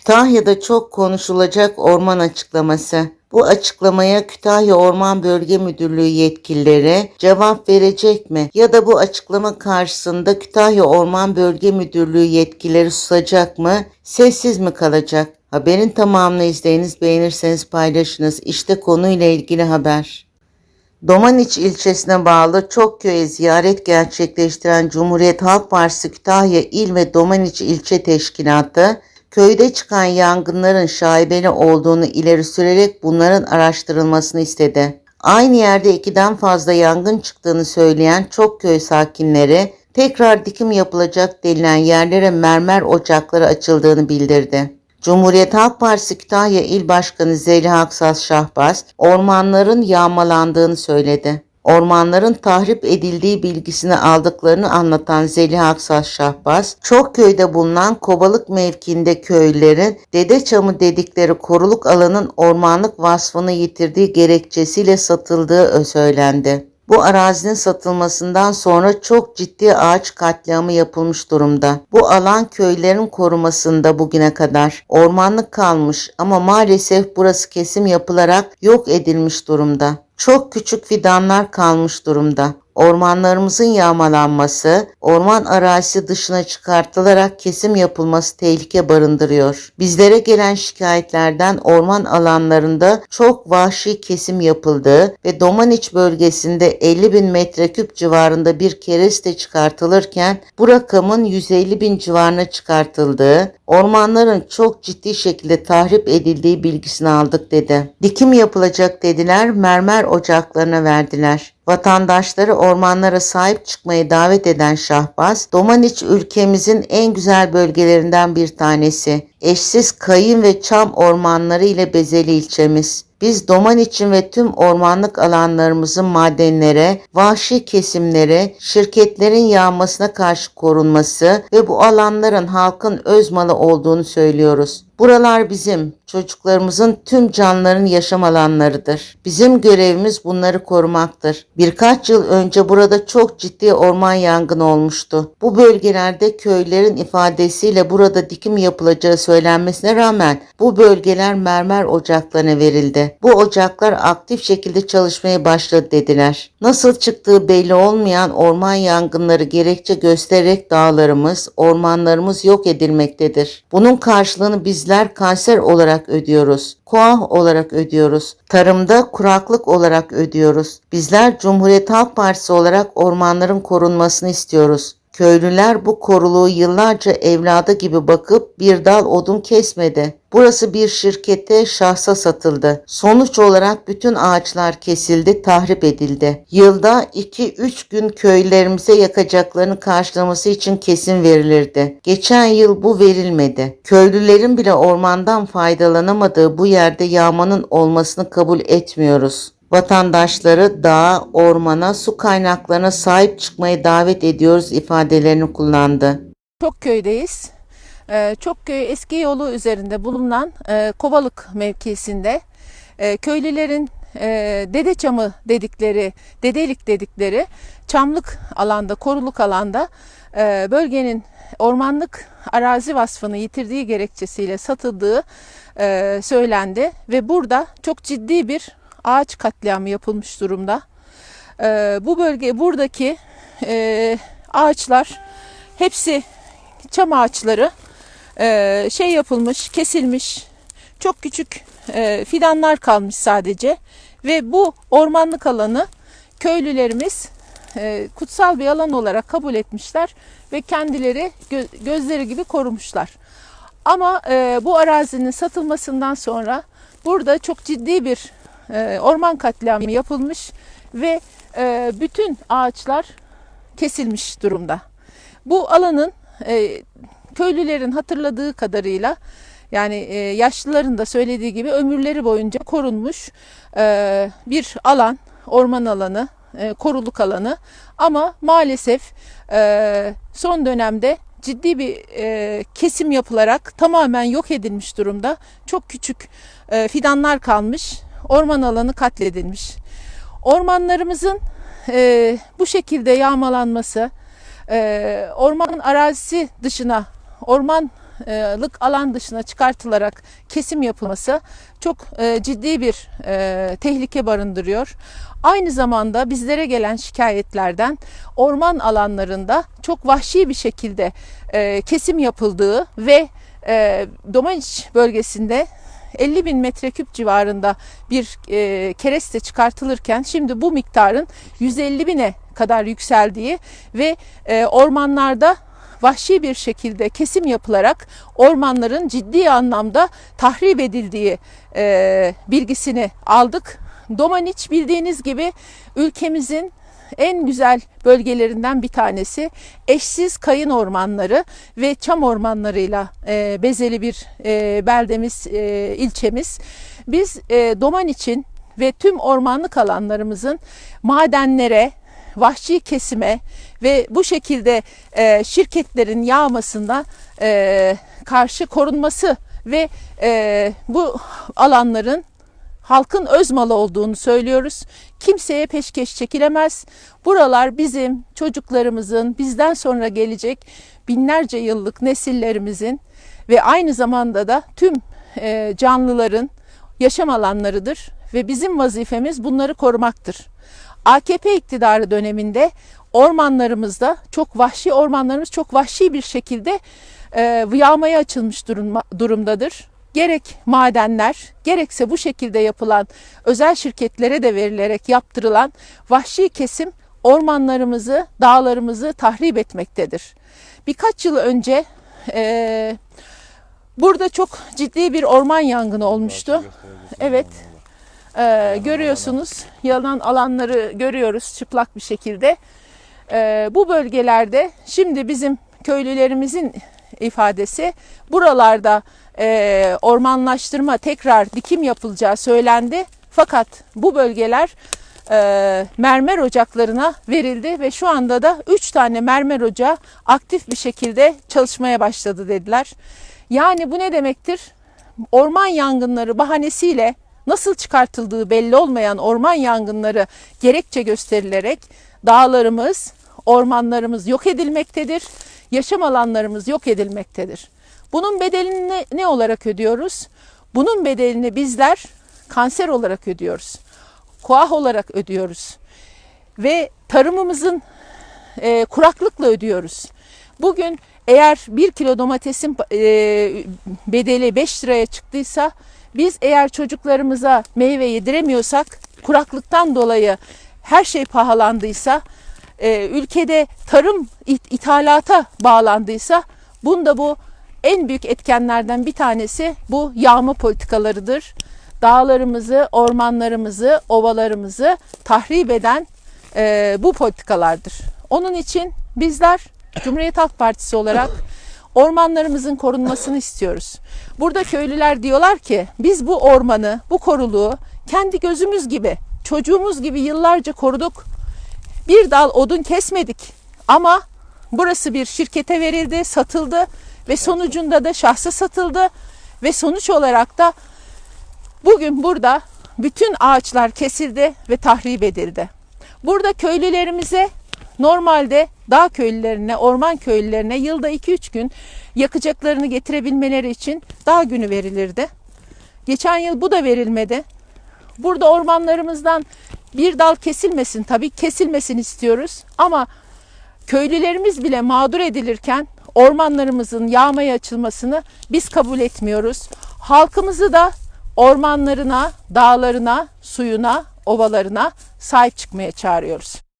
Kütahya'da çok konuşulacak orman açıklaması. Bu açıklamaya Kütahya Orman Bölge Müdürlüğü yetkilileri cevap verecek mi? Ya da bu açıklama karşısında Kütahya Orman Bölge Müdürlüğü yetkilileri susacak mı? Sessiz mi kalacak? Haberin tamamını izleyiniz, beğenirseniz paylaşınız. İşte konuyla ilgili haber. Domaniç ilçesine bağlı Çokköy'e ziyaret gerçekleştiren Cumhuriyet Halk Partisi Kütahya İl ve Domaniç İlçe Teşkilatı, köyde çıkan yangınların şaibeli olduğunu ileri sürerek bunların araştırılmasını istedi. Aynı yerde ikiden fazla yangın çıktığını söyleyen Çokköy sakinleri, tekrar dikim yapılacak denilen yerlere mermer ocakları açıldığını bildirdi. Cumhuriyet Halk Partisi Kütahya İl Başkanı Zeliha Aksas Şahbaz, ormanların yağmalandığını söyledi. Ormanların tahrip edildiği bilgisini aldıklarını anlatan Zeliha Aksas Şahbaz, çok köyde bulunan Kobalık mevkiinde köylülerin Dedeçamı dedikleri koruluk alanın ormanlık vasfını yitirdiği gerekçesiyle satıldığı söylendi. Bu arazinin satılmasından sonra çok ciddi ağaç katliamı yapılmış durumda. Bu alan köylerin korumasında bugüne kadar ormanlık kalmış ama maalesef burası kesim yapılarak yok edilmiş durumda. Çok küçük fidanlar kalmış durumda. Ormanlarımızın yağmalanması, orman arazisi dışına çıkartılarak kesim yapılması tehlike barındırıyor. Bizlere gelen şikayetlerden orman alanlarında çok vahşi kesim yapıldığı ve Domaniç bölgesinde 50 bin metreküp civarında bir kereste çıkartılırken bu rakamın 150 bin civarına çıkartıldığı, ormanların çok ciddi şekilde tahrip edildiği bilgisini aldık dedi. Dikim yapılacak dediler, mermer ocaklarına verdiler. Vatandaşları ormanlara sahip çıkmaya davet eden Şahbaz, Domaniç ülkemizin en güzel bölgelerinden bir tanesi. Eşsiz kayın ve çam ormanları ile bezeli ilçemiz. Biz Domaniç'in ve tüm ormanlık alanlarımızın madenlere, vahşi kesimlere, şirketlerin yağmasına karşı korunması ve bu alanların halkın öz malı olduğunu söylüyoruz. Buralar bizim, çocuklarımızın tüm canlıların yaşam alanlarıdır. Bizim görevimiz bunları korumaktır. Birkaç yıl önce burada çok ciddi orman yangını olmuştu. Bu bölgelerde köylerin ifadesiyle burada dikim yapılacağı söylenmesine rağmen bu bölgeler mermer ocaklarına verildi. Bu ocaklar aktif şekilde çalışmaya başladı dediler. Nasıl çıktığı belli olmayan orman yangınları gerekçe göstererek dağlarımız, ormanlarımız yok edilmektedir. Bunun karşılığını bizler kanser olarak ödüyoruz. Koah olarak ödüyoruz. Tarımda kuraklık olarak ödüyoruz. Bizler Cumhuriyet Halk Partisi olarak ormanların korunmasını istiyoruz. Köylüler bu koruluğu yıllarca evladı gibi bakıp bir dal odun kesmedi. Burası bir şirkete şahsa satıldı. Sonuç olarak bütün ağaçlar kesildi, tahrip edildi. Yılda 2-3 gün köylerimize yakacaklarını karşılaması için kesin verilirdi. Geçen yıl bu verilmedi. Köylülerin bile ormandan faydalanamadığı bu yerde yağmanın olmasını kabul etmiyoruz vatandaşları dağa, ormana, su kaynaklarına sahip çıkmaya davet ediyoruz ifadelerini kullandı. Çokköy'deyiz. Ee, Çokköy eski yolu üzerinde bulunan e, Kovalık mevkisinde e, köylülerin e, Dedeçamı dedikleri, Dedelik dedikleri çamlık alanda, koruluk alanda bölgenin ormanlık arazi vasfını yitirdiği gerekçesiyle satıldığı söylendi ve burada çok ciddi bir ağaç katliamı yapılmış durumda. E, bu bölge buradaki e, ağaçlar hepsi çam ağaçları e, şey yapılmış, kesilmiş. Çok küçük e, fidanlar kalmış sadece ve bu ormanlık alanı köylülerimiz e, kutsal bir alan olarak kabul etmişler ve kendileri gö- gözleri gibi korumuşlar. Ama e, bu arazinin satılmasından sonra burada çok ciddi bir e, orman katliamı yapılmış ve e, bütün ağaçlar kesilmiş durumda. Bu alanın e, köylülerin hatırladığı kadarıyla yani yaşlıların da söylediği gibi ömürleri boyunca korunmuş bir alan, orman alanı, koruluk alanı ama maalesef son dönemde ciddi bir kesim yapılarak tamamen yok edilmiş durumda. Çok küçük fidanlar kalmış, orman alanı katledilmiş. Ormanlarımızın e, bu şekilde yağmalanması, e, orman arazisi dışına, orman lık alan dışına çıkartılarak kesim yapılması çok e, ciddi bir e, tehlike barındırıyor. Aynı zamanda bizlere gelen şikayetlerden orman alanlarında çok vahşi bir şekilde e, kesim yapıldığı ve e, Domaniç bölgesinde 50 bin metreküp civarında bir e, kereste çıkartılırken şimdi bu miktarın 150 bine kadar yükseldiği ve e, ormanlarda vahşi bir şekilde kesim yapılarak ormanların ciddi anlamda tahrip edildiği e, bilgisini aldık. Domaniç bildiğiniz gibi ülkemizin en güzel bölgelerinden bir tanesi eşsiz kayın ormanları ve çam ormanlarıyla e, bezeli bir e, beldemiz, e, ilçemiz. Biz e, Doman için ve tüm ormanlık alanlarımızın madenlere, vahşi kesime ve bu şekilde e, şirketlerin yağmasında e, karşı korunması ve e, bu alanların halkın öz malı olduğunu söylüyoruz. Kimseye peşkeş çekilemez. Buralar bizim çocuklarımızın, bizden sonra gelecek binlerce yıllık nesillerimizin ve aynı zamanda da tüm e, canlıların yaşam alanlarıdır ve bizim vazifemiz bunları korumaktır. AKP iktidarı döneminde ormanlarımızda çok vahşi ormanlarımız çok vahşi bir şekilde e, yağmaya açılmış durumda, durumdadır gerek madenler gerekse bu şekilde yapılan özel şirketlere de verilerek yaptırılan vahşi kesim ormanlarımızı, dağlarımızı tahrip etmektedir. Birkaç yıl önce e, burada çok ciddi bir orman yangını olmuştu. Evet. E, görüyorsunuz yalan alanları görüyoruz çıplak bir şekilde. E, bu bölgelerde şimdi bizim köylülerimizin ifadesi buralarda e, ormanlaştırma tekrar dikim yapılacağı söylendi. Fakat bu bölgeler e, mermer ocaklarına verildi ve şu anda da 3 tane mermer ocağı aktif bir şekilde çalışmaya başladı dediler. Yani bu ne demektir? Orman yangınları bahanesiyle nasıl çıkartıldığı belli olmayan orman yangınları gerekçe gösterilerek dağlarımız, ormanlarımız yok edilmektedir. Yaşam alanlarımız yok edilmektedir. Bunun bedelini ne, olarak ödüyoruz? Bunun bedelini bizler kanser olarak ödüyoruz. Koah olarak ödüyoruz. Ve tarımımızın e, kuraklıkla ödüyoruz. Bugün eğer bir kilo domatesin e, bedeli 5 liraya çıktıysa biz eğer çocuklarımıza meyve yediremiyorsak kuraklıktan dolayı her şey pahalandıysa e, ülkede tarım it, ithalata bağlandıysa bunda bu en büyük etkenlerden bir tanesi bu yağma politikalarıdır. Dağlarımızı, ormanlarımızı, ovalarımızı tahrip eden e, bu politikalardır. Onun için bizler Cumhuriyet Halk Partisi olarak ormanlarımızın korunmasını istiyoruz. Burada köylüler diyorlar ki biz bu ormanı, bu koruluğu kendi gözümüz gibi, çocuğumuz gibi yıllarca koruduk. Bir dal odun kesmedik ama burası bir şirkete verildi, satıldı ve sonucunda da şahsa satıldı ve sonuç olarak da bugün burada bütün ağaçlar kesildi ve tahrip edildi. Burada köylülerimize normalde dağ köylülerine, orman köylülerine yılda 2-3 gün yakacaklarını getirebilmeleri için dağ günü verilirdi. Geçen yıl bu da verilmedi. Burada ormanlarımızdan bir dal kesilmesin tabii kesilmesin istiyoruz ama köylülerimiz bile mağdur edilirken ormanlarımızın yağmaya açılmasını biz kabul etmiyoruz. Halkımızı da ormanlarına, dağlarına, suyuna, ovalarına sahip çıkmaya çağırıyoruz.